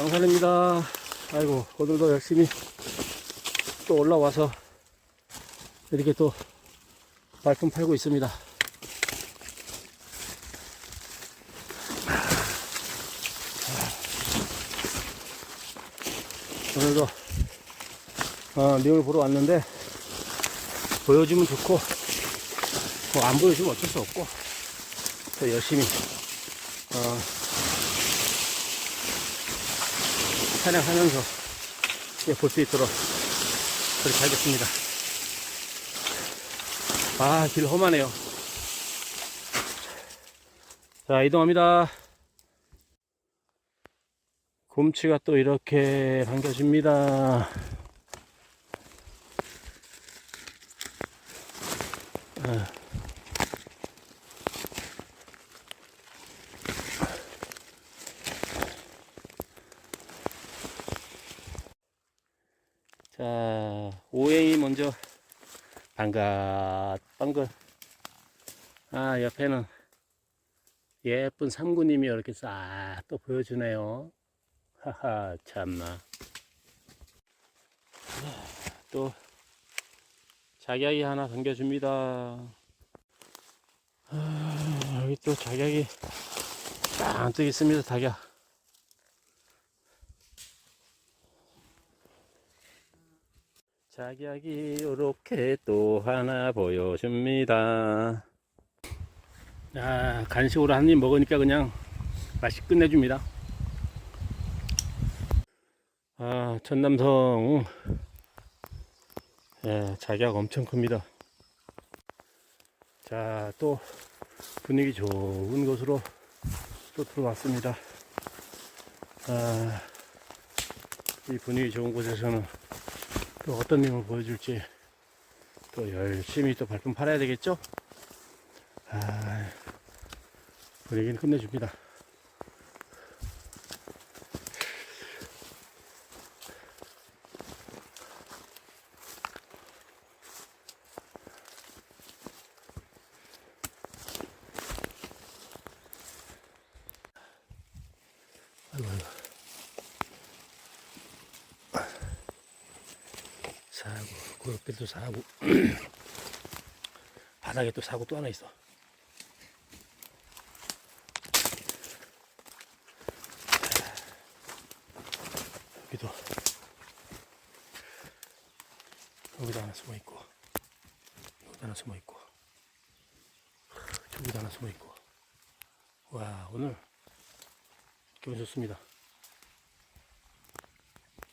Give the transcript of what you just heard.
강산입니다. 아이고, 오늘도 열심히 또 올라와서 이렇게 또 발품 팔고 있습니다. 오늘도 어, 내용을 보러 왔는데 보여주면 좋고 뭐 안 보여주면 어쩔 수 없고 더 열심히 어, 촬영하면서 볼수 있도록 그렇게 하겠습니다. 아, 길 험하네요. 자, 이동합니다. 곰치가 또 이렇게 반겨줍니다. 아. 자, 오행이 먼저 반갑, 반글. 아, 옆에는 예쁜 삼구님이 이렇게 싹 또 보여주네요. 하하, 참나. 또, 작약이 하나 당겨줍니다. 아, 여기 또 작약이 잔뜩 있습니다, 작약. 작약이 이렇게 또 하나 보여줍니다. 아, 간식으로 한 입 먹으니까 그냥 맛이 끝내줍니다. 아, 전남성. 예, 작약 엄청 큽니다. 자, 또 분위기 좋은 곳으로 또 들어왔습니다. 아, 이 분위기 좋은 곳에서는 또 어떤 님을 보여줄지 또 열심히 또 발품 팔아야 되겠죠? 아, 분위기는 끝내줍니다. 아이고, 아이고. 사고, 고역들도 사고, 바닥에 또 사고 또 하나 있어. 여기도, 여기도 하나 숨어 있고, 여기도 하나 숨어 있고, 저기도 하나 숨어 있고. 와, 오늘 기분 좋습니다.